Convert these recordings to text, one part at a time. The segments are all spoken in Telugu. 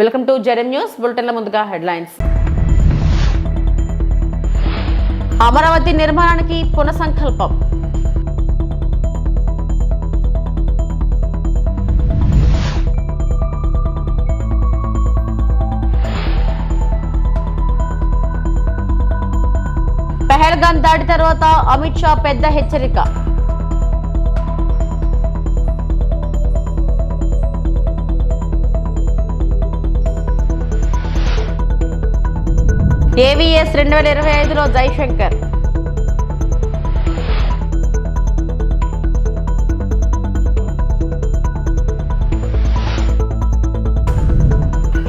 వెల్కమ్ టు జెడెం న్యూస్ బులెటిన్ల ముందుగా హెడ్లైన్స్. అమరావతి నిర్మాణానికి పునఃసంకల్పం. పెహల్గాన్ దాడి తర్వాత అమిత్ షా పెద్ద హెచ్చరిక. ఏవిఎస్ రెండు వేల ఇరవై ఐదులో జైశంకర్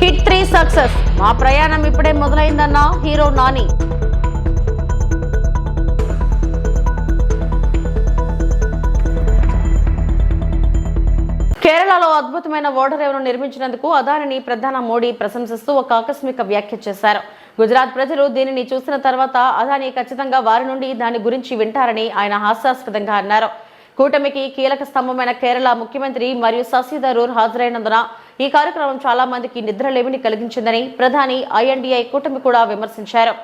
హిట్ త్రీ సక్సెస్. మా ప్రయాణం ఇప్పుడే మొదలైందన్న హీరో నాని. కేరళలో అద్భుతమైన ఓడరేవును నిర్మించినందుకు అదానిని ప్రధాని మోడీ ప్రశంసిస్తూ ఒక ఆకస్మిక వ్యాఖ్య చేశారు. గుజరాత్ ప్రజలు దీనిని చూసిన తర్వాత అదాని ఖచ్చితంగా వారి నుండి దాని గురించి వింటారని ఆయన హాస్యాస్పదంగా అన్నారు కూటమికి కీలక స్తంభమైన కేరళ ముఖ్యమంత్రి మరియు శశి థరూర్ హాజరైనందున ఈ కార్యక్రమం చాలా మందికి నిద్రలేమిని కలిగించిందని ప్రధాని ఐఎన్డీఐ కూటమి కూడా విమర్శించారు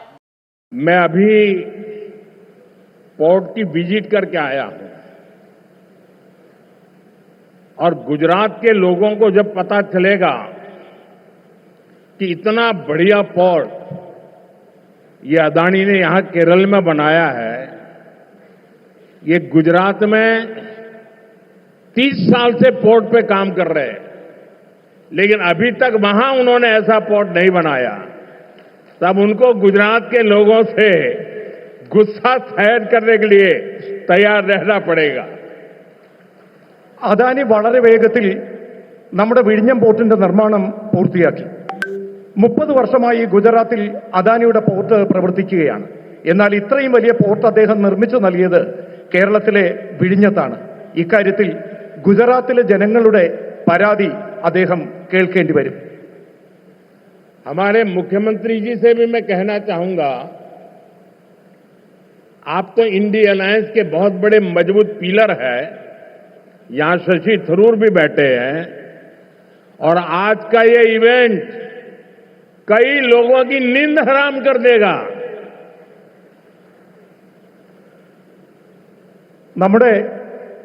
मैं अभी पोर्ट की विजिट करके आया हूं और गुजरात के लोगों को जब पता चलेगा कि इतना बढ़िया पोर्ट ये अदानी ने यहां केरल में बनाया है ये गुजरात में 30 साल से पोर्ट पे काम कर रहे हैं लेकिन अभी तक वहां उन्होंने ऐसा पोर्ट नहीं बनाया तब उनको गुजरात के लोगों से गुस्सा सहन करने के लिए तैयार रहना पड़ेगा അദാനി വളരെ വേഗത്തിൽ നമ്മുടെ വിഴിഞ്ഞം പോർട്ടിന്റെ നിർമ്മാണം പൂർത്തിയാക്കി മുപ്പത് വർഷമായി ഗുജറാത്തിൽ അദാനിയുടെ പോർട്ട് പ്രവർത്തിക്കുകയാണ് എന്നാൽ ഇത്രയും വലിയ പോർട്ട് അദ്ദേഹം നിർമ്മിച്ചു നൽകിയത് കേരളത്തിലെ വിഴിഞ്ഞത്താണ് ഇക്കാര്യത്തിൽ ഗുജറാത്തിലെ ജനങ്ങളുടെ പരാതി അദ്ദേഹം കേൾക്കേണ്ടി വരും हमारे मुख्यमंत्री जी से भी मैं कहना चाहूंगा आप तो इंडी अलायंस के बहुत बड़े मजबूत पिलर है यहां शशि थरूर भी बैठे हैं और आज का ये इवेंट कई लोगों की नींद हराम कर देगा നമ്മുടെ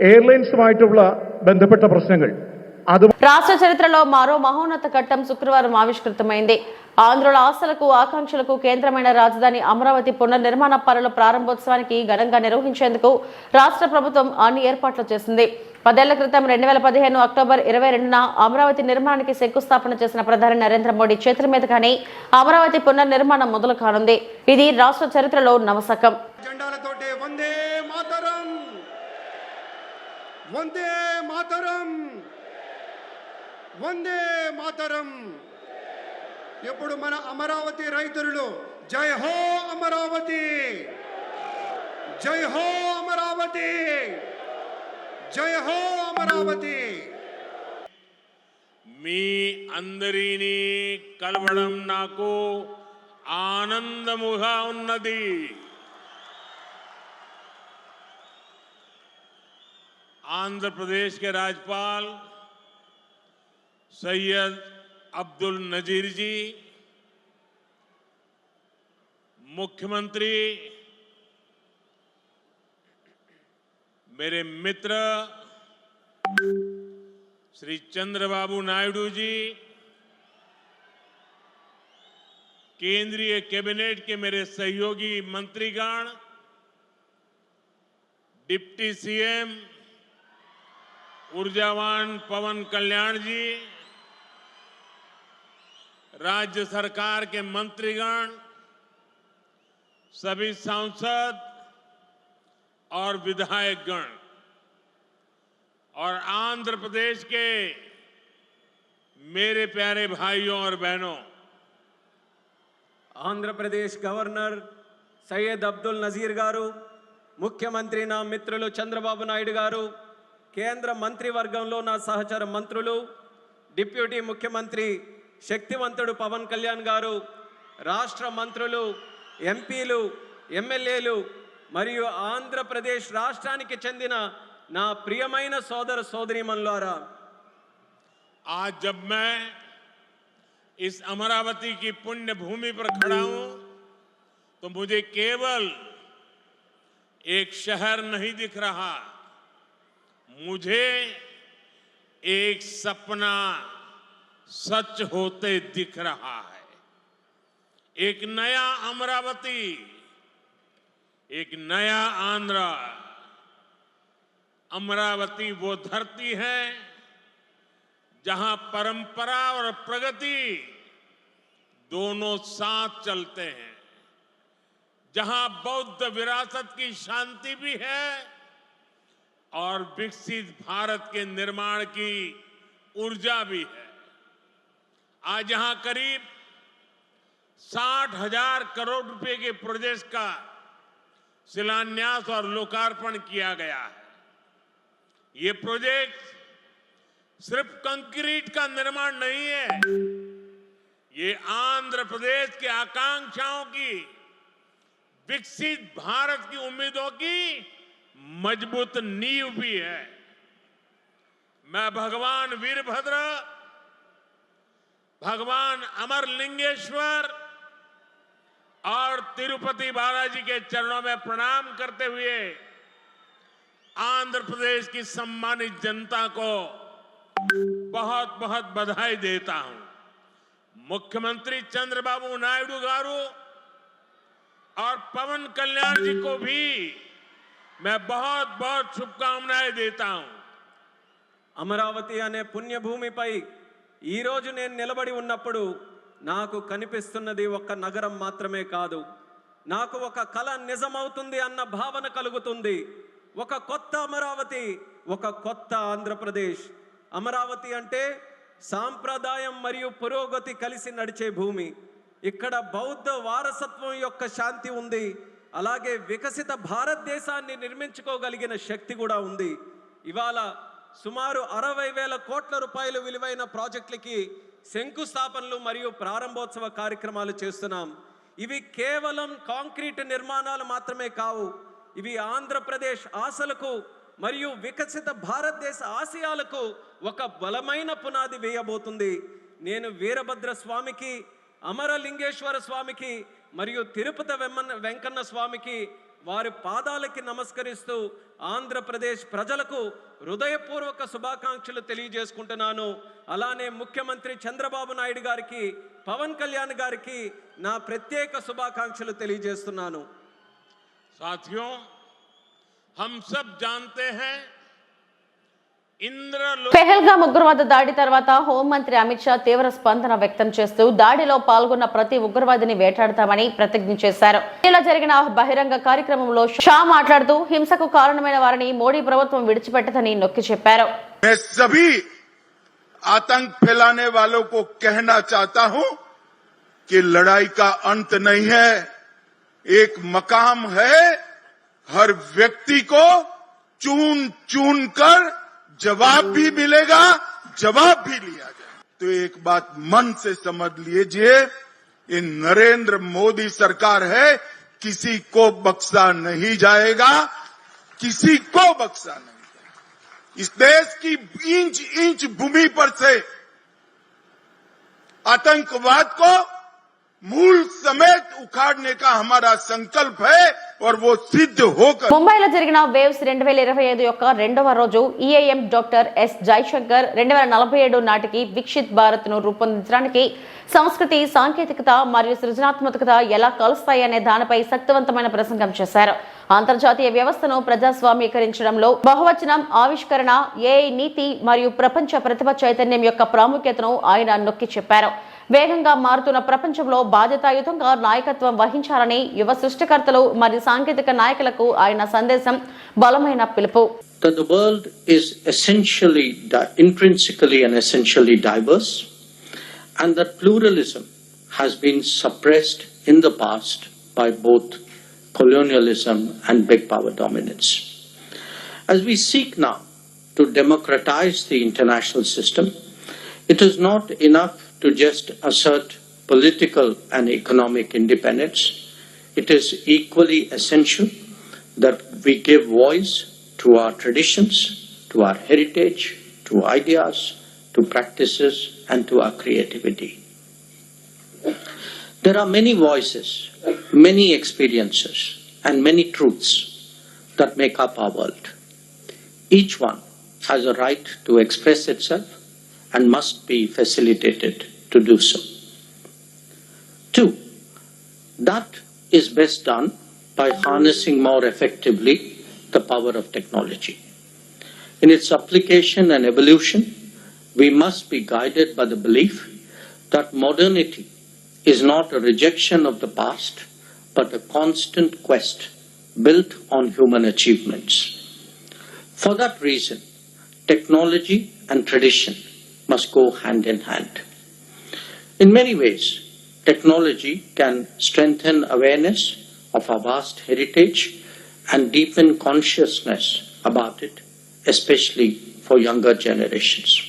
എയർലൈൻസുമായിട്ടുള്ള ബന്ധപ്പെട്ട പ്രശ്നങ്ങൾ അത് రాష్ట్ర చరిత్రలో మరో మహోన్నత ఘట్టం శుక్రవారం ఆవిష్కృతమైంది ఆంధ్రుల ఆశలకు ఆకాంక్షలకు కేంద్రమైన రాజధాని అమరావతి పునర్నిర్మాణ పనుల ప్రారంభోత్సవానికి ఘనంగా నిర్వహించేందుకు రాష్ట్ర ప్రభుత్వం అన్ని ఏర్పాట్లు చేసింది పదేళ్ళ క్రితం రెండు వేల పదిహేను అక్టోబర్ ఇరవై రెండున అమరావతి నిర్మాణానికి శంకుస్థాపన చేసిన ప్రధాని నరేంద్ర మోడీ చేతుల మీదుగానే అమరావతి పునర్నిర్మాణం మొదలు కానుంది. ఇది రాష్ట్ర చరిత్రలో నవశకం. ఎప్పుడు మాతరం. మాతరం. వందే మాతరం. మన అమరావతి రైతులు జై హో అమరావతి. జై హో అమరావతి. जय हो अमरावती। मी अंदर कलव आनंद आंध्र प्रदेश के राज्यपाल सैयद अब्दुल नजीर जी, मुख्यमंत्री मेरे मित्र श्री चंद्रबाबू नायडू जी, केंद्रीय कैबिनेट के मेरे सहयोगी मंत्रीगण, डिप्टी सीएम, ऊर्जावान पवन कल्याण जी, राज्य सरकार के मंत्रीगण, सभी सांसद और विधायकगण और आंध्र प्रदेश के मेरे प्यारे भाइयों और बहनों ఆంధ్రప్రదేశ్ గవర్నర్ సయ్యద్ అబ్దుల్ నజీర్ గారు ముఖ్యమంత్రి నా మిత్రులు చంద్రబాబు నాయుడు గారు కేంద్ర మంత్రివర్గంలో నా సహచర మంత్రులు డిప్యూటీ ముఖ్యమంత్రి శక్తివంతుడు పవన్ కళ్యాణ్ గారు రాష్ట్ర మంత్రులు ఎంపీలు ఎమ్మెల్యేలు మరియు ఆంధ్రప్రదేశ్ రాష్ట్రానికి చెందిన నా ప్రియమైన సోదర సోదరీమణులారా आज जब मैं इस अमरावती की पुण्य भूमि पर खड़ा हूं तो मुझे केवल एक शहर नहीं दिख रहा मुझे एक सपना सच होते दिख रहा है एक नया अमरावती एक नया आंध्र, अमरावती वो धरती है, जहाँ परंपरा और प्रगति दोनों साथ चलते हैं, जहाँ बौद्ध विरासत की शांति भी है और विकसित भारत के निर्माण की ऊर्जा भी है। आज यहाँ करीब साठ हज़ार करोड़ रुपए के प्रोजेक्ट का शिलान्यास और लोकार्पण किया गया। है ये प्रोजेक्ट सिर्फ़ कंक्रीट का निर्माण नहीं है। ये आंध्र प्रदेश के आकांक्षाओं की, विकसित भारत की उम्मीदों की मज़बूत नींव भी है। मैं भगवान वीरभद्र, भगवान अमरलिंगेश्वर और तिरुपति बालाजी के चरणों में प्रणाम करते हुए आंध्र प्रदेश की सम्मानित जनता को बहुत बहुत बधाई देता हूं मुख्यमंत्री चंद्रबाबू नायडू गारू और पवन कल्याण जी को भी मैं बहुत बहुत शुभकामनाएं देता हूं అమరావతి అనే పుణ్యభూమిపై ఈరోజు నేను నిలబడి ఉన్నప్పుడు నాకు కనిపిస్తున్నది ఒక నగరం మాత్రమే కాదు. నాకు ఒక కళ నిజమవుతుంది అన్న భావన కలుగుతుంది. ఒక కొత్త అమరావతి ఒక కొత్త ఆంధ్రప్రదేశ్. అమరావతి అంటే సాంప్రదాయం మరియు పురోగతి కలిసి నడిచే భూమి. ఇక్కడ బౌద్ధ వారసత్వం యొక్క శాంతి ఉంది. అలాగే వికసిత భారతదేశాన్ని నిర్మించుకోగలిగిన శక్తి కూడా ఉంది. ఇవాళ సుమారు అరవై వేల కోట్ల రూపాయలు విలువైన ప్రాజెక్టులకి శంకుస్థాపనలు మరియు ప్రారంభోత్సవ కార్యక్రమాలు చేస్తున్నాం. ఇవి కేవలం కాంక్రీట్ నిర్మాణాలు మాత్రమే కావు. ఇవి ఆంధ్రప్రదేశ్ ఆశలకు మరియు వికసిత భారతదేశ ఆశయాలకు ఒక బలమైన పునాది వేయబోతుంది. నేను వీరభద్ర స్వామికి అమరలింగేశ్వర స్వామికి మరియు తిరుపతి వెమ్మన్న వెంకన్న స్వామికి వారి పాదాలకి నమస్కరిస్తూ ఆంధ్రప్రదేశ్ ప్రజలకు హృదయపూర్వక శుభాకాంక్షలు తెలియజేసుకుంటున్నాను. అలానే ముఖ్యమంత్రి చంద్రబాబు నాయుడు గారికి పవన్ కళ్యాణ్ గారికి నా ప్రత్యేక శుభాకాంక్షలు తెలియజేస్తున్నాను. సాధ్యం సబ్ జాంతే హై इंद्र పెహల్గాం ఉగ్రవాద దాడి తర్వాత హోంమంత్రి అమిత్ షా తీవ్ర స్పందన వ్యక్తం చేస్తూ దాడిలో పాల్గొన్న ప్రతి ఉగ్రవాదిని వేటాడతామని ప్రతిజ్ఞ చేశారు ఇలా జరిగిన బహిరంగ కార్యక్రమంలో షా మాట్లాడుతూ హింసకు కారణమైన వారిని మోడీ ప్రభుత్వం విడిచిపెట్టదని నొక్కి చెప్పారు मैं सभी आतंक फैलाने वालों को कहना चाहता हूं कि लड़ाई का अंत नहीं है एक मकाम है हर व्यक्ति को चून चून कर जवाब भी मिलेगा, जवाब भी लिया जाए। तो एक बात मन से समझ लीजिए, ये नरेंद्र मोदी सरकार है, किसी को बख्शा नहीं जाएगा, किसी को बख्शा नहीं जाएगा। इस देश की इंच इंच भूमि पर से आतंकवाद को मूल समेत उखाड़ने का हमारा संकल्प है और वो सिद्ध होकर ముంబైలో జరిగిన వేవ్స్ రెండు వేల ఇరవై ఐదు యొక్క రెండవ రోజు ఈఐఎం డాక్టర్ ఎస్ జైశంకర్ రెండు వేల నలభై ఏడు నాటికి విక్షిత్ భారత్ ను రూపొందించడానికి సంస్కృతి సాంకేతికత మరియు సృజనాత్మకత ఎలా కలుస్తాయనే దానిపై శక్తివంతమైన ప్రసంగం చేశారు అంతర్జాతీయ వ్యవస్థను ప్రజాస్వామీకరించడంలో బహువచనం ఆవిష్కరణ ఏఐ నీతి మరియు ప్రపంచ ప్రతిభ చైతన్యం యొక్క ప్రాముఖ్యతను ఆయన నొక్కి చెప్పారు వేగంగా మారుతున్న ప్రపంచంలో బాధ్యతాయుతంగా నాయకత్వం వహించాలని యువ సృష్టికర్తలు మరియు సాంకేతిక నాయకులకు ఆయన సందేశం బలమైన పిలుపు that the world is essentially, intrinsically and essentially diverse, and that pluralism has been suppressed in the past by both colonialism and big power dominance. As we seek now to democratize the international system, it is not enough to just assert political and economic independence. It is equally essential that we give voice to our traditions, to our heritage, to ideas, to practices, and to our creativity. There are many voices, many experiences, and many truths that make up our world. Each one has a right to express itself and must be facilitated to do so. Two, that is best done by harnessing more effectively the power of technology. In its application and evolution, we must be guided by the belief that modernity is not a rejection of the past, but a constant quest built on human achievements. For that reason, technology and tradition must go hand in hand. In many ways, technology can strengthen awareness of our vast heritage and deepen consciousness about it, especially for younger generations.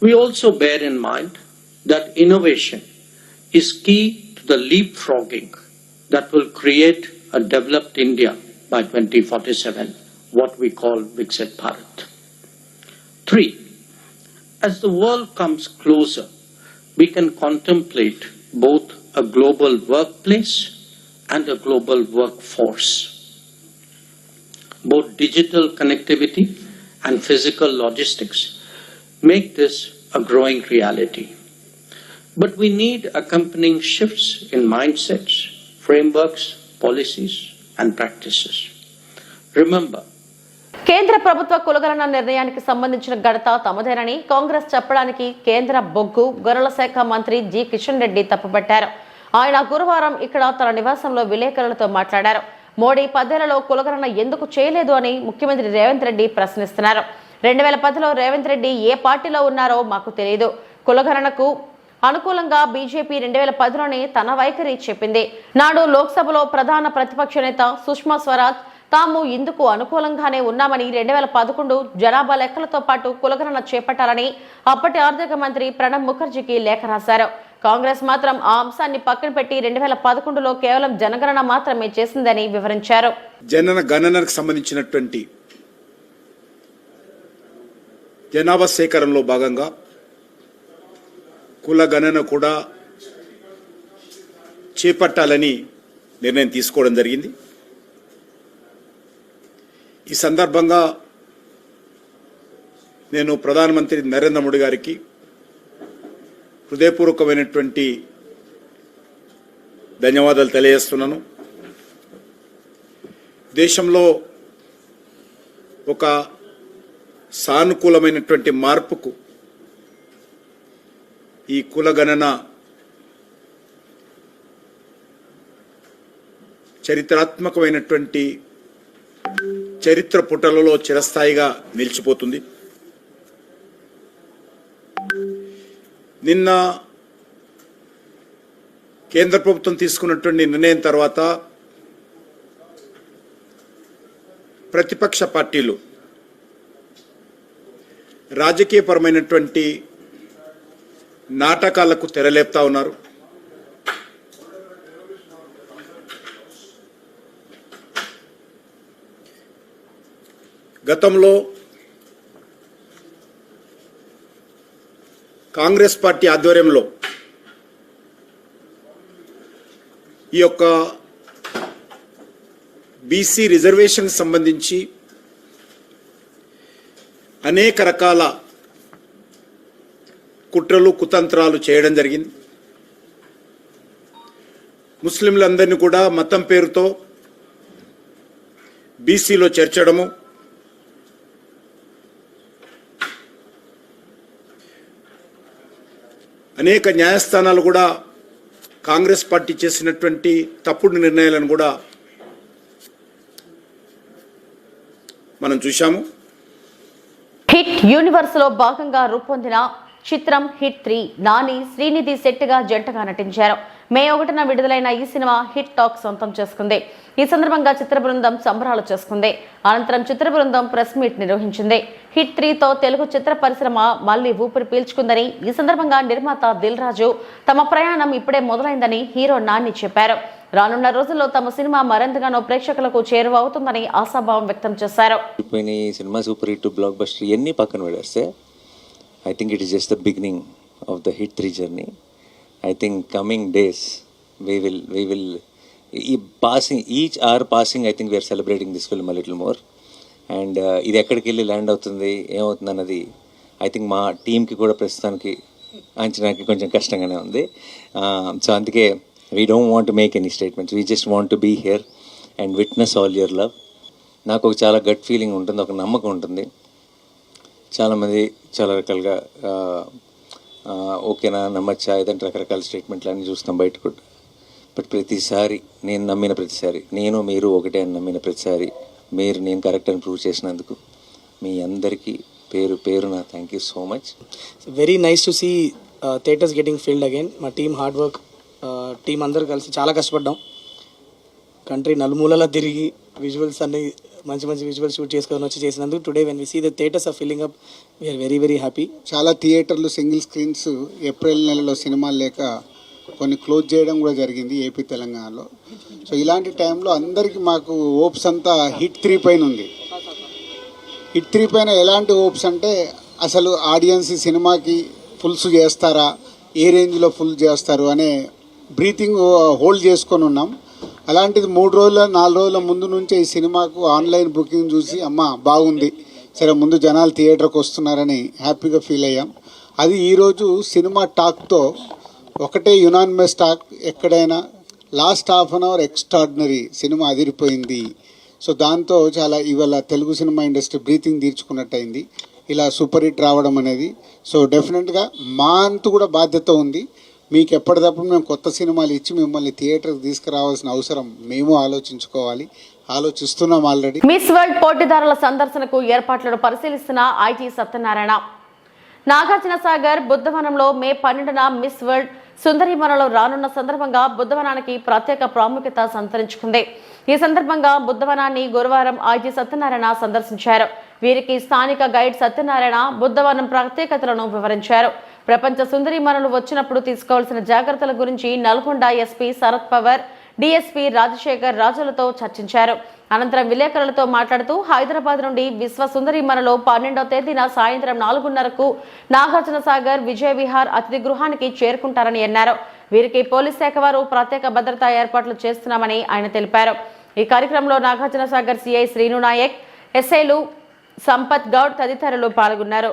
We also bear in mind that innovation is key to the leapfrogging that will create a developed India by 2047, what we call Viksit Bharat. Three, as the world comes closer, we can contemplate both a global workplace and a global workforce. Both digital connectivity and physical logistics make this a growing reality. But we need accompanying shifts in mindsets, frameworks, policies, and practices. Remember, కేంద్ర ప్రభుత్వ కులగణన నిర్ణయానికి సంబంధించిన గడత తమదేనని కాంగ్రెస్ చెప్పడానికి కేంద్ర బొగ్గు గొర్రెల శాఖ మంత్రి జి. కిషన్ రెడ్డి తప్పుపట్టారు. ఆయన గురువారం ఇక్కడ తన నివాసంలో విలేకరులతో మాట్లాడారు. మోడీ పదేళ్ళలో కులగణన ఎందుకు చేయలేదు అని ముఖ్యమంత్రి రేవంత్ రెడ్డి ప్రశ్నిస్తున్నారు. రెండు వేల పదిలో రేవంత్ రెడ్డి ఏ పార్టీలో ఉన్నారో మాకు తెలియదు కులగణనకు అనుకూలంగా బీజేపీ రెండు వేల పదిలోనే తన వైఖరి చెప్పింది. నాడు లోక్సభలో ప్రధాన ప్రతిపక్ష నేత సుష్మా స్వరాజ్ తాము ఇందుకు అనుకూలంగానే ఉన్నామని రెండు వేల పదకొండు జనాభా లెక్కలతో పాటు కులగణన చేపట్టాలని అప్పటి ఆర్థిక మంత్రి ప్రణబ్ ముఖర్జీకి లేఖ రాశారు. కాంగ్రెస్ మాత్రం ఆ అంశాన్ని పక్కన పెట్టి రెండు వేల పదకొండులో కేవలం జనగణన మాత్రమే చేసిందని వివరించారు. జనన గణనకు సంబంధించినటువంటి జనాభా సేకరణలో భాగంగా కుల గణన కూడా చేపట్టాలని నిర్ణయం తీసుకోవడం జరిగింది. ఈ సందర్భంగా నేను ప్రధానమంత్రి నరేంద్ర మోడీ గారికి హృదయపూర్వకమైనటువంటి ధన్యవాదాలు తెలియజేస్తున్నాను. దేశంలో ఒక సానుకూలమైనటువంటి మార్పుకు ఈ కులగణన చరిత్రాత్మకమైనటువంటి చరిత్ర పుటలలో చిరస్థాయిగా నిలిచిపోతుంది. నిన్న కేంద్ర ప్రభుత్వం తీసుకున్నటువంటి నిర్ణయం తర్వాత ప్రతిపక్ష పార్టీలు రాజకీయపరమైనటువంటి నాటకాలకు తెరలేపుతా ఉన్నారు. గతంలో కాంగ్రెస్ పార్టీ ఆధ్వర్యంలో ఈ యొక్క బీసీ రిజర్వేషన్ సంబంధించి అనేక రకాల కుట్రలు కుతంత్రాలు చేయడం జరిగింది. ముస్లింలందరినీ కూడా మతం పేరుతో బీసీలో చేర్చడము అనేక న్యాయస్థానాలు కూడా కాంగ్రెస్ పార్టీ చేసినటువంటి తప్పుడు నిర్ణయాలను కూడా మనం చూశాము. హిట్ యూనివర్స్లో భాగంగా రూపొందిన చిత్రం హిట్ త్రీ నాని శ్రీనిధి శెట్టిగా జంటగా నటించారు. మే ఒకటిన విడుదలైన ఈ సినిమా హిట్ టాక్ సొంతం చేసుకుంది. ఈ సందర్భంగా చిత్ర బృందం సంబరాలు చేసుకుంది. అనంతరం చిత్ర బృందం ప్రెస్ మీట్ నిర్వహించింది. హిట్ త్రీతో తెలుగు చిత్ర పరిశ్రమ మళ్ళీ ఊపిరి పీల్చుకుందని ఈ సందర్భంగా నిర్మాత దిల్ రాజు తమ ప్రయాణం ఇప్పుడే మొదలైందని హీరో నాని చెప్పారు. రానున్న రోజుల్లో తమ సినిమా మరింతగానో ప్రేక్షకులకు చేరువవుతుందని ఆశాభావం వ్యక్తం చేశారు. Cinema super hit blockbuster ఇవన్నీ పక్కన పెడేస్తే I think it is just the beginning of the hit three journey I think coming days we will we will ఈ passing each are passing I think we're celebrating this film little more and ఇది ఎక్కడికి వెళ్ళి ల్యాండ్ అవుతుంది ఏమవుతుంది అన్నది ఐ థింక్ మా టీంకి కూడా ప్రస్తుతానికి అంచనాకి కొంచెం కష్టంగానే ఉంది. Uh, సో అందుకే we don't want make any statements we just want to be here and witness all your love నాకు ఒక చాలా గట్ ఫీలింగ్ ఉంటుంది ఒక నమ్మకం ఉంటుంది. చాలామంది చాలా రకాలుగా uh, ఓకేనా నమ్మచ్చా? ఏదంటే రకరకాల స్టేట్మెంట్లు అన్నీ చూస్తాం బయటకు. బట్ ప్రతిసారి నేను నమ్మిన ప్రతిసారి నేను మీరు ఒకటే అని నమ్మిన ప్రతిసారి మీరు నేను కరెక్ట్ అని ప్రూవ్ చేసినందుకు మీ అందరికీ పేరు పేరున thank you so much very nice to see theatres getting filled again మా టీమ్ హార్డ్ వర్క్ టీం అందరూ కలిసి చాలా కష్టపడ్డాం. కంట్రీ నలుమూలలా తిరిగి విజువల్స్ అన్ని మంచి మంచి విజువల్ షూట్ చేసుకొని వచ్చి చేసినందుకు today when we see the theatres are filling up we're very very happy చాలా థియేటర్లు సింగిల్ స్క్రీన్స్ ఏప్రిల్ నెలలో సినిమాలు లేక కొన్ని క్లోజ్ చేయడం కూడా జరిగింది ఏపీ తెలంగాణలో. సో ఇలాంటి టైంలో అందరికీ మాకు ఓప్స్ అంతా హిట్ త్రీ పైన ఉంది. హిట్ త్రీ పైన ఎలాంటి ఓప్స్ అంటే అసలు ఆడియన్స్ సినిమాకి ఫుల్స్ చేస్తారా ఏ రేంజ్లో ఫుల్ చేస్తారు అనే బ్రీతింగ్ హోల్డ్ uh, చేసుకొని ఉన్నాం. అలాంటిది మూడు రోజుల నాలుగు రోజుల ముందు నుంచే ఈ సినిమాకు ఆన్లైన్ బుకింగ్ చూసి అమ్మ బాగుంది. సరే ముందు జనాలు థియేటర్కి వస్తున్నారని హ్యాపీగా ఫీల్ అయ్యాం. అది ఈరోజు సినిమా టాక్తో ఒకటే యునానిమస్ టాక్ ఎక్కడైనా last half an hour extraordinary cinema అదిరిపోయింది. సో దాంతో చాలా ఇవాళ తెలుగు సినిమా ఇండస్ట్రీ బ్రీతింగ్ తీర్చుకున్నట్టయింది. ఇలా సూపర్ హిట్ రావడం అనేది సో డెఫినెట్గా మా అంతు కూడా బాధ్యత ఉంది. మీకు ఎప్పటికప్పుడు మేము కొత్త సినిమాలు ఇచ్చి మిమ్మల్ని థియేటర్కి తీసుకురావాల్సిన అవసరం మేము ఆలోచించుకోవాలి. ఆలోచిస్తున్నాం ఆల్రెడీ. మిస్ వరల్డ్ పోటీదారుల సందర్శనకు ఏర్పాట్లను పరిశీలిస్తున్న ఐటీ సత్యనారాయణ. నాగార్జున సాగర్ బుద్ధవనంలో మే పన్నెండున మిస్ వరల్డ్ సుందరిమనలో రానున్న సందర్భంగా బుద్ధవనానికి ప్రత్యేక ప్రాముఖ్యత సంతరించుకుంది. ఈ సందర్భంగా బుద్ధవనాన్ని గురువారం ఐజీ సత్యనారాయణ సందర్శించారు. వీరికి స్థానిక గైడ్ సత్యనారాయణ బుద్ధవనం ప్రత్యేకతలను వివరించారు. ప్రపంచ సుందరిమనలు వచ్చినప్పుడు తీసుకోవాల్సిన జాగ్రత్తల గురించి నల్గొండ ఎస్పీ శరత్ పవర్ డీఎస్పీ రాజశేఖర్ రాజులతో చర్చించారు. అనంతరం విలేకరులతో మాట్లాడుతూ హైదరాబాద్ నుండి విశ్వ సుందరిమనలో పన్నెండో తేదీన సాయంత్రం నాలుగున్నరకు నాగార్జున సాగర్ విజయ విహార్ అతిథి గృహానికి చేరుకుంటారని అన్నారు. వీరికి పోలీస్ శాఖ వారు ప్రత్యేక భద్రతా ఏర్పాట్లు చేస్తున్నామని ఆయన తెలిపారు. ఈ కార్యక్రమంలో నాగార్జున సాగర్ సిఐ శ్రీను నాయక్ ఎస్ఐలు సంపత్ గౌడ్ తదితరులు పాల్గొన్నారు.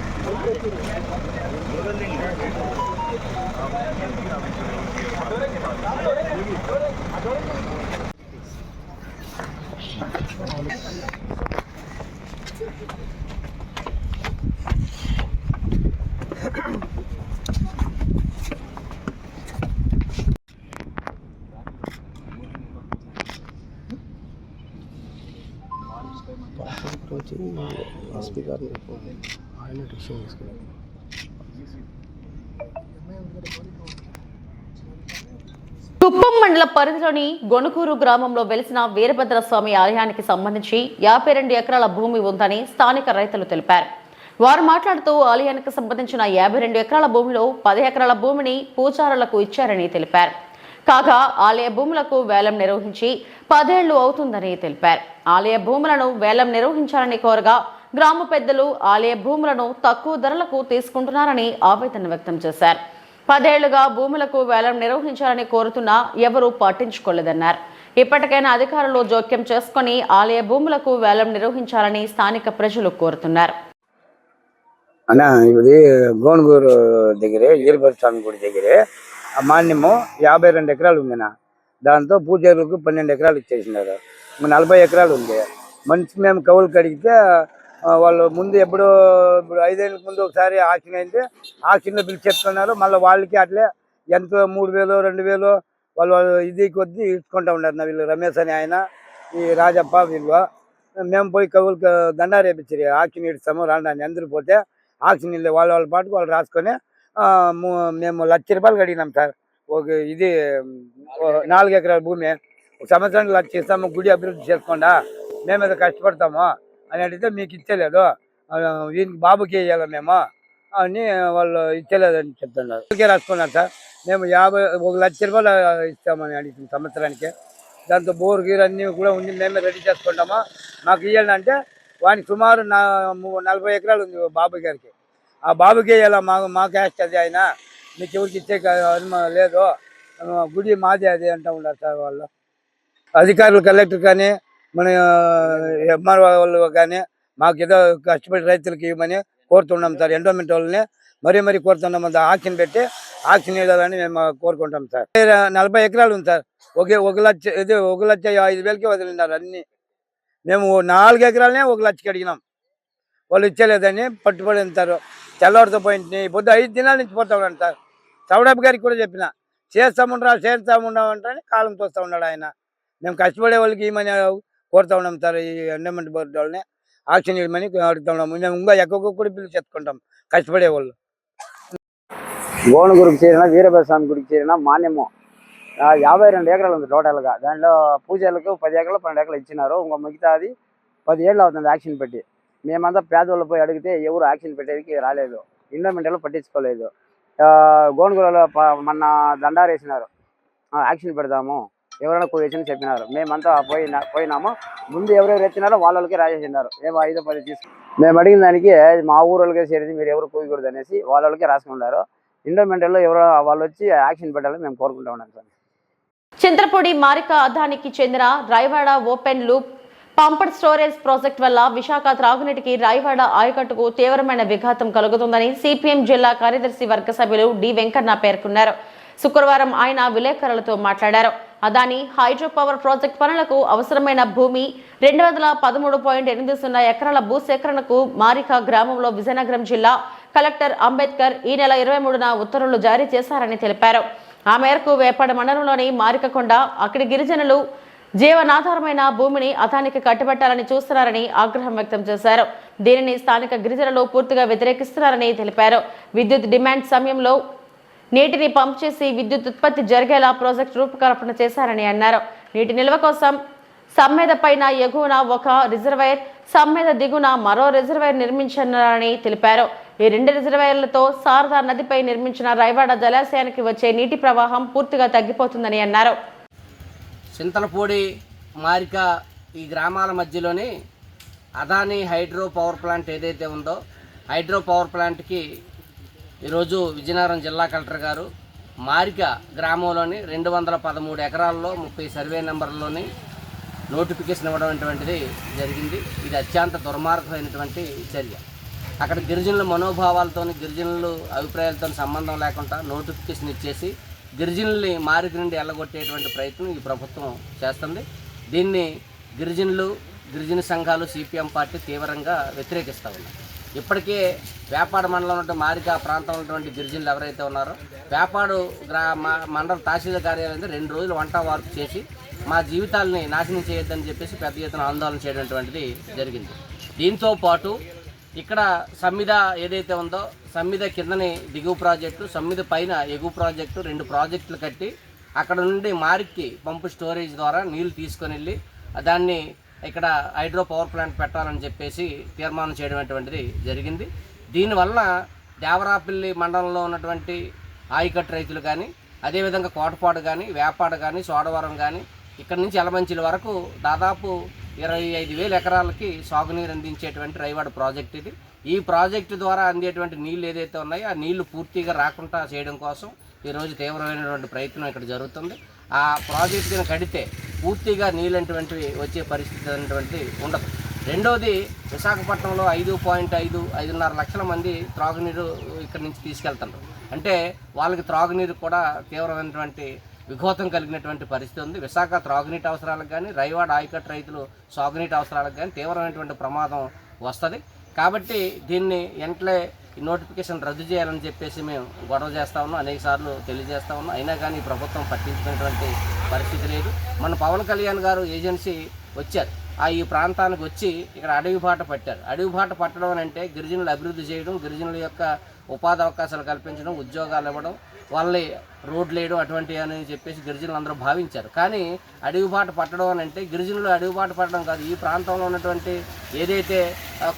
కుప్పం మండల పరిధిలోని గొనుకూరు గ్రామంలో వెలిసిన వీరభద్రస్వామి ఆలయానికి సంబంధించి యాభై రెండు ఎకరాల భూమి ఉందని స్థానిక రైతులు తెలిపారు. వారు మాట్లాడుతూ ఆలయానికి సంబంధించిన యాభై రెండు ఎకరాల భూమిలో పది ఎకరాల భూమిని పూజారులకు ఇచ్చారని తెలిపారు. కాగా ఆలయ భూములకు వేలం నిర్వహించి పదేళ్ళు అవుతుందని తెలిపారు. ఆలయ భూములను వేలం నిర్వహించాలని కోరగా గ్రామ పెద్దలు ఆలయ భూములను తక్కువ ధరలకు తీసుకుంటున్నారని ఆవేదన వ్యక్తం చేశారు. పదేళ్ళుగా భూములకు వేలం నిర్వహించాలని కోరుతున్నా ఎవరూ పట్టించుకోలేదన్నారు. ఇప్పటికైనా అధికారులు జోక్యం చేసుకుని ఆలయ భూములకు వేలం నిర్వహించాలని స్థానిక ప్రజలు కోరుతున్నారు. అన్న ఇది గోనుగూరు దగ్గరే ఈరభద్ర స్వామి గుడి దగ్గరే మాన్యము యాభై రెండు ఎకరాలు ఉందినా. దాంతో పూజారులకు పన్నెండు ఎకరాలు ఇచ్చేసినారు. నలభై ఎకరాలు ఉంది. మనిషి మేము కవులు కడిగితే వాళ్ళు ముందు ఎప్పుడో ఇప్పుడు ఐదేళ్ళకి ముందు ఒకసారి ఆక్షన్ అయితే ఆక్షన్లో చెప్తున్నారు. మళ్ళీ వాళ్ళకి అట్లే ఎంత మూడు వేలు రెండు వేలు వాళ్ళు వాళ్ళు ఇది కొద్దీ ఇచ్చుకుంటా ఉన్నారు. నా వీళ్ళు రమేష్ అని ఆయన ఈ రాజప్ప వీళ్ళు. మేము పోయి కవులకు దండారేపించారు ఆక్షన్ ఇస్తాము రాండి అని అందరూ పోతే ఆక్షన్ ఇల్లు వాళ్ళ వాళ్ళ పాటుకు వాళ్ళు రాసుకొని మేము లక్ష రూపాయలు కడిగినాం సార్. ఒక ఇది నాలుగు ఎకరాల భూమి. ఒక సంవత్సరానికి లక్ష ఇస్తాము గుడి అభివృద్ధి చేసుకోండా? మేము ఏదో కష్టపడతాము అని అడిగితే మీకు ఇచ్చలేదు. దీనికి బాబుకి వేయాలి మేము? అని వాళ్ళు ఇచ్చలేదని చెప్తున్నారు. అందుకే రాసుకున్నారు సార్. మేము యాభై ఒక లక్ష రూపాయలు ఇస్తామని అడిగిన సంవత్సరానికి. దాంతో బోర్ గీర్ అన్నీ కూడా ఉంది మేమే రెడీ చేసుకుంటాము. మాకు ఇవ్వాలంటే వానికి సుమారు నా నలభై ఎకరాలు ఉంది బాబు గారికి. ఆ బాబుకే ఇలా మా మా క్యాస్ట్ అది ఆయన? మీకు ఎవరికి ఇచ్చే అనుమానం లేదు. గుడి మాది అది అంటూ ఉన్నారు సార్ వాళ్ళు. అధికారులు కలెక్టర్ కానీ మన ఎంఆర్ఓ వాళ్ళు కానీ మాకు ఏదో కష్టపడి రైతులకి ఇవ్వమని కోరుతున్నాం సార్. ఎండోమెంట్ వాళ్ళని మరీ మరీ కోరుతున్నాం. ఆక్షన్ పెట్టి ఆక్షన్ ఇవ్వాలని మేము కోరుకుంటాం సార్. నలభై ఎకరాలు ఉంది సార్. ఒకే ఒక లక్ష ఇది ఒక లక్ష ఐదు వేలకి వదిలినారు అన్ని. మేము నాలుగు ఎకరాలనే ఒక లక్షకి అడిగినాం. వాళ్ళు ఇచ్చలేదని పట్టుబడి ఉంటారు. తెల్లవారితో పోయింది. పొద్దు ఐదు దినాల నుంచి పోతా ఉన్నాను సార్ చౌడప్ప గారికి కూడా చెప్పిన. చేస్తాముండ్రా చేస్తాముండా అంటే కాలం తోస్తూ ఉన్నాడు ఆయన. మేము కష్టపడే వాళ్ళకి ఏమని కోరుతా ఉన్నాం సార్ ఈ ఎండమెంట్ బోర్డు వాళ్ళని. ఆక్షన్ ఇవ్వమని అడుగుతా ఉన్నాము మేము ఇంకా ఎక్కువ కూడా పిల్లలు చెప్పుకుంటాం. కష్టపడే వాళ్ళు. గోనుగురికి చేరిన వీరభద్ర స్వామి గుడికి చేరిన మాన్యము. యాభై రెండు ఎకరాలు ఉంది టోటల్గా. దాంట్లో పూజలకు పది ఎకరాలు పన్నెండు ఎకరాలు ఇచ్చినారు. ఇంకో మిగతాది పది ఏళ్ళు అవుతుంది యాక్షన్ పెట్టి. మేమంతా పేదవాళ్ళు పోయి అడిగితే ఎవరు యాక్షన్ పెట్టేది రాలేదు. ఇండోమెంటల్ పట్టించుకోలేదు. ఆ, గోనుగులలో మొన్న దండారేసినారు యాక్షన్ పెడదాము. ఎవరైనా కూర్చొని చెప్పినారు. మేమంతా పోయినా పోయినాము. ముందు ఎవరెవరు ఎత్తినారో వాళ్ళకి రాసేసినారు. ఏమో ఐదో పది తీసుకు మేము అడిగిన దానికి మా ఊరు వాళ్ళకే చేరేది మీరు ఎవరు కూయకూడదు అనేసి వాళ్ళకి రాసుకున్నారు ఇండోమెంటల్లో ఎవరో వాళ్ళు వచ్చి యాక్షన్ పెట్టాలని మేము కోరుకుంటా ఉన్నాం సార్. చింతలపూడి మారిక అదానికి చెందిన Raiwada open loop pumped storage project వల్ల విశాఖ త్రాగునీటికి రాయవాడ ఆయకట్టుకు తీవ్రమైన విఘాతం కలుగుతుందని సిపిఎం జిల్లా కార్యదర్శి వర్గ సభ్యులు డి వెంకన్న పేర్కొన్నారు. శుక్రవారం ఆయన విలేకరులతో మాట్లాడారు. అదాని హైడ్రో పవర్ ప్రాజెక్ట్ పనులకు అవసరమైన భూమి రెండు వందల పదమూడు పాయింట్ ఎనిమిది సున్నా ఎకరాల భూసేకరణకు మారిక గ్రామంలో విజయనగరం జిల్లా కలెక్టర్ అంబేద్కర్ ఈ నెల ఇరవై మూడున ఉత్తర్వులు జారీ చేశారని తెలిపారు. ఆ మేరకు వేపాడ మండలంలోని మారికకొండ అక్కడి గిరిజనులు జీవనాధారమైన భూమిని అదానికి కట్టుబెట్టాలని చూస్తున్నారని ఆగ్రహం వ్యక్తం చేశారు. దీనిని స్థానిక గిరిజనులు పూర్తిగా వ్యతిరేకిస్తున్నారని తెలిపారు. విద్యుత్ డిమాండ్ సమయంలో నీటిని పంప్ చేసి విద్యుత్ ఉత్పత్తి జరిగేలా ప్రాజెక్టు రూపకల్పన చేశారని అన్నారు. నీటి నిల్వ కోసం సమ్మేద పైన ఎగువన ఒక రిజర్వాయర్ సమ్మేద దిగున మరో రిజర్వాయర్ నిర్మించనున్నారని తెలిపారు. ఈ రెండు రిజర్వాయర్లతో శారదా నదిపై నిర్మించిన రైవాడ జలాశయానికి వచ్చే నీటి ప్రవాహం పూర్తిగా తగ్గిపోతుందని అన్నారు. చింతలపూడి మారిక ఈ గ్రామాల మధ్యలోని అదానీ హైడ్రో పవర్ ప్లాంట్ ఏదైతే ఉందో హైడ్రో పవర్ ప్లాంట్కి ఈరోజు విజయనగరం జిల్లా కలెక్టర్ గారు మారిక గ్రామంలోని రెండు వందల పదమూడు ఎకరాల్లో ముప్పై సర్వే నెంబర్లోని నోటిఫికేషన్ ఇవ్వడం అటువంటిది జరిగింది. ఇది అత్యంత దుర్మార్గమైనటువంటి చర్య. అక్కడ గిరిజనుల మనోభావాలతో గిరిజనులు అభిప్రాయాలతో సంబంధం లేకుండా నోటిఫికేషన్ ఇచ్చేసి గిరిజనుల్ని మారికి నుండి ఎల్లగొట్టేటువంటి ప్రయత్నం ఈ ప్రభుత్వం చేస్తుంది. దీన్ని గిరిజనులు గిరిజన సంఘాలు సిపిఎం పార్టీ తీవ్రంగా వ్యతిరేకిస్తూ ఉన్నాయి ఇప్పటికే వేపాడు మండలం ఉన్నటువంటి మారిక ప్రాంతంలో ఉన్నటువంటి గిరిజనులు ఎవరైతే ఉన్నారో వేపాడు గ్రా మా- మండల తహసీల్దార్ కార్యాలయం రెండు రోజులు వంట వార్పు చేసి మా జీవితాలని నాశనం చేయొద్దని చెప్పేసి పెద్ద ఎత్తున ఆందోళన చేయడం జరిగింది. దీంతో పాటు ఇక్కడ సమ్మిద ఏదైతే ఉందో సమ్మిద కిందని దిగువ ప్రాజెక్టు సమ్మిద పైన ఎగువ ప్రాజెక్టు రెండు ప్రాజెక్టులు కట్టి అక్కడ నుండి మారికి పంపు స్టోరేజ్ ద్వారా నీళ్ళు తీసుకొని వెళ్ళి దాన్ని ఇక్కడ హైడ్రో పవర్ ప్లాంట్ పెట్టాలని చెప్పేసి తీర్మానం చేయడం అటువంటిది జరిగింది. దీనివల్ల దేవరాపల్లి మండలంలో ఉన్నటువంటి ఆయకట్టు రైతులు కానీ అదేవిధంగా కోటపాడు కానీ వేపాడు కానీ సోడవరం కానీ ఇక్కడ నుంచి ఎలమంచిల వరకు దాదాపు ఇరవై ఐదు వేల ఎకరాలకి సాగునీరు అందించేటువంటి రైవాడ ప్రాజెక్ట్ ఇది. ఈ ప్రాజెక్టు ద్వారా అందేటువంటి నీళ్ళు ఏదైతే ఉన్నాయో ఆ నీళ్ళు పూర్తిగా రాకుండా చేయడం కోసం ఈరోజు తీవ్రమైనటువంటి ప్రయత్నం ఇక్కడ జరుగుతుంది. ఆ ప్రాజెక్టును కడితే పూర్తిగా నీళ్ళంటువంటివి వచ్చే పరిస్థితి అనేటువంటిది ఉండదు. రెండవది విశాఖపట్నంలో ఐదు పాయింట్ ఐదు ఐదున్నర లక్షల మంది త్రాగునీరు ఇక్కడ నుంచి తీసుకెళ్తున్నారు అంటే వాళ్ళకి త్రాగునీరు కూడా తీవ్రమైనటువంటి విఘోతం కలిగినటువంటి పరిస్థితి ఉంది. విశాఖ త్రాగునీటి అవసరాలకు కానీ రైవాడ ఆయకట్టు రైతులు సాగునీటి అవసరాలకు కానీ తీవ్రమైనటువంటి ప్రమాదం వస్తుంది. కాబట్టి దీన్ని వెంటనే నోటిఫికేషన్ రద్దు చేయాలని చెప్పేసి మేము గొడవ చేస్తా ఉన్నాం. అనేక సార్లు తెలియజేస్తా ఉన్నాం. అయినా కానీ ఈ ప్రభుత్వం పట్టించుకున్నటువంటి పరిస్థితి లేదు. మన పవన్ కళ్యాణ్ గారు ఏజెన్సీ వచ్చారు. ఆ ఈ ప్రాంతానికి వచ్చి ఇక్కడ అడవి బాట పట్టారు. అడవి బాట పట్టడం అంటే గిరిజనులు అభివృద్ధి చేయడం గిరిజనుల యొక్క ఉపాధి అవకాశాలు కల్పించడం ఉద్యోగాలు ఇవ్వడం వాళ్ళని రోడ్లు వేయడం అటువంటివి అని చెప్పేసి గిరిజనులు అందరూ భావించారు. కానీ అడవి పట్టడం అని అంటే గిరిజనులు అడవి పట్టడం కాదు. ఈ ప్రాంతంలో ఉన్నటువంటి ఏదైతే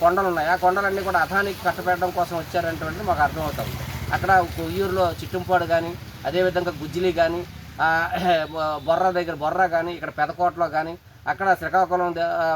కొండలు ఉన్నాయో ఆ కొండలన్నీ కూడా అథానికి కట్టబెట్టడం కోసం వచ్చారనేటువంటిది మాకు అర్థమవుతుంది అక్కడ కొయ్యూరులో చిట్టుంపాడు కానీ అదేవిధంగా గుజ్జిలి కానీ బొర్ర దగ్గర బొర్ర కానీ ఇక్కడ పెదకోటలో కానీ అక్కడ శ్రీకాకుళం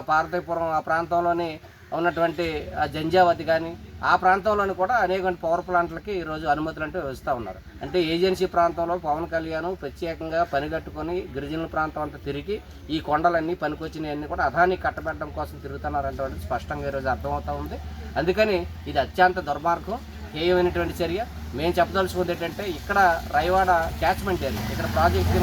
పార్వతీపురం ఆ ప్రాంతంలోని ఉన్నటువంటి ఆ జంజావతి కానీ ఆ ప్రాంతంలోని కూడా అనేక పవర్ ప్లాంట్లకి ఈరోజు అనుమతులు అంటే ఇస్తూ ఉన్నారు. అంటే ఏజెన్సీ ప్రాంతంలో పవన్ కళ్యాణ్ ప్రత్యేకంగా పని కట్టుకొని గిరిజనుల ప్రాంతం అంతా తిరిగి ఈ కొండలన్నీ పనికొచ్చినవన్నీ కూడా అదాన్ని కట్టబెట్టడం కోసం తిరుగుతున్నారంటే స్పష్టంగా ఈరోజు అర్థమవుతూ ఉంది. అందుకని ఇది అత్యంత దుర్మార్గం హేయమైనటువంటి చర్య. మేము చెప్పదలుచుకుంది ఏంటంటే ఇక్కడ రైవాడ క్యాచ్మెంట్ ఏరియా ఇక్కడ ప్రాజెక్ట్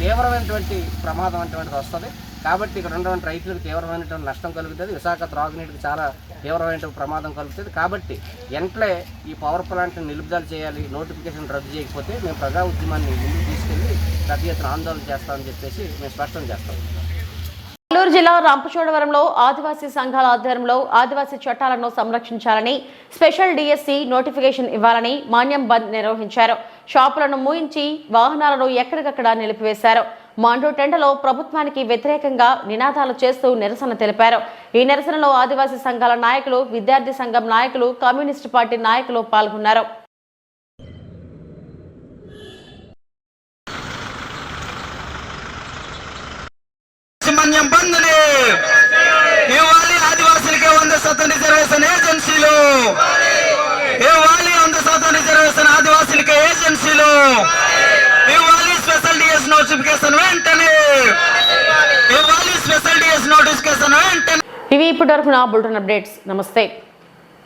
తీవ్రమైనటువంటి ప్రమాదం అటువంటిది వస్తుంది. కాబట్టి ఇక్కడ ఉన్నటువంటి రైతులకు తీవ్రమైనటువంటి నష్టం కలుగుతుంది. విశాఖ త్రాగునీటికి చాలా తీవ్రమైనటువంటి ప్రమాదం కలుగుతుంది. కాబట్టి వెంటనే ఈ పవర్ ప్లాంట్ని నిలుపుదల చేయాలి. నోటిఫికేషన్ రద్దు చేయకపోతే మేము ప్రజా ఉద్యమాన్ని ముందుకు తీసుకెళ్ళి పెద్ద ఎత్తున ఆందోళన చేస్తామని చెప్పేసి మేము స్పష్టం చేస్తాం. నెల్లూరు జిల్లా రంపచోడవరంలో ఆదివాసీ సంఘాల ఆధ్వర్యంలో ఆదివాసీ చట్టాలను సంరక్షించాలని స్పెషల్ డిఎస్సి నోటిఫికేషన్ ఇవ్వాలని మాన్యం బంద్ నిర్వహించారు. షాపులను మూయించి వాహనాలను ఎక్కడికక్కడ నిలిపివేశారు. మాండూ టెండలో ప్రభుత్వానికి వ్యతిరేకంగా నినాదాలు చేస్తూ నిరసన తెలిపారు. ఈ నిరసనలో ఆదివాసీ సంఘాల నాయకులు విద్యార్థి సంఘం నాయకులు కమ్యూనిస్టు పార్టీ నాయకులు పాల్గొన్నారు. సుబ్రహ్మణ్యం బంద్ని ఇవ్వాలి ఆదివాసులకి వంద శాతం రిజర్వేషన్ ఏజెన్సీలు? ఇవ్వాలి వంద శాతం రిజర్వేషన్ ఆదివాసులకి ఏజెన్సీలు? ఇవ్వాలి నోటిఫికేషన్ వెంటనే! ఇవ్వాలి స్పెషల్ డిఎస్ నోటిఫికేషన్ వెంటనే! ఇవి ఇప్పటి వరకు నా బులెటిన్ అప్డేట్స్. నమస్తే.